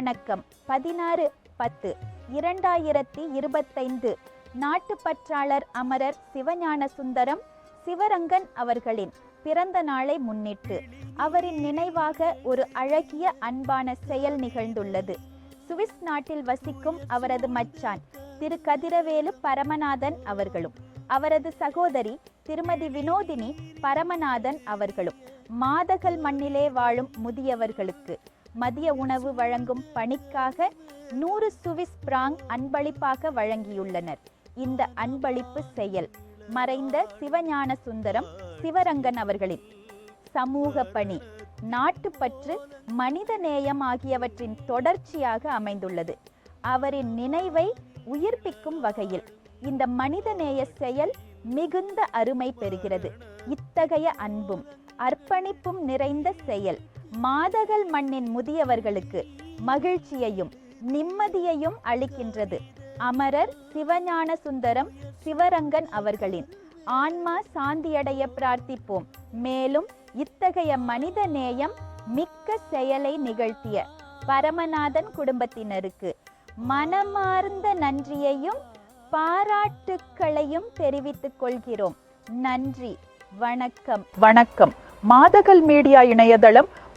வணக்கம். பதினாறு பத்து. இரண்டாயிரத்தி இருபத்தைந்து. நாட்டுப்பற்றாளர் அமரர் சிவஞான சுந்தரம் சிவரங்கன் அவர்களின் பிறந்த நாளை முன்னிட்டு அவரின் நினைவாக ஒரு அழகிய அன்பான செயல் நிகழ்ந்துள்ளது. சுவிஸ் நாட்டில் வசிக்கும் அவரது மச்சான் திரு. கதிரவேலு பரமநாதன் அவர்களும் அவரது சகோதரி திருமதி வினோதினி பரமநாதன் அவர்களும் மாதகல் மண்ணிலே வாழும் முதியவர்களுக்கு மதிய உணவு வழங்கும் பணிக்காக நூறு சுவிஸ் பிராங் அன்பளிப்பாக வழங்கியுள்ளனர். இந்த அன்பளிப்பு செயல் மறைந்த சிவஞான சுந்தரம் சிவரங்கன் அவர்களின். சமூக பணி நாட்டுப்பற்று மனித நேயம் ஆகியவற்றின் தொடர்ச்சியாக அமைந்துள்ளது. அவரின் நினைவை உயிர்ப்பிக்கும் வகையில் இந்த மனித நேய செயல் மிகுந்த அருமை பெறுகிறது. இத்தகைய அன்பும் அர்ப்பணிப்பும் நிறைந்த செயல் மாதகள் மண்ணின் முதியவர்களுக்கு மகிழ்ச்சியையும் நிம்மதியையும் அளிக்கின்றது. அமரர் சிவஞான சுந்தரம் சிவரங்கன் அவர்களின் ஆன்மா சாந்தியடைய பிரார்த்திப்போம். மேலும் இத்தகைய மனித நேயம் மிக்க செயலை நிகழ்த்திய பரமநாதன் குடும்பத்தினருக்கு மனமார்ந்த நன்றியையும் பாராட்டுக்களையும் தெரிவித்துக் கொள்கிறோம். நன்றி. வணக்கம். வணக்கம். மாதகல் மீடியா இணையதளம்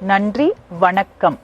நன்றி வணக்கம்.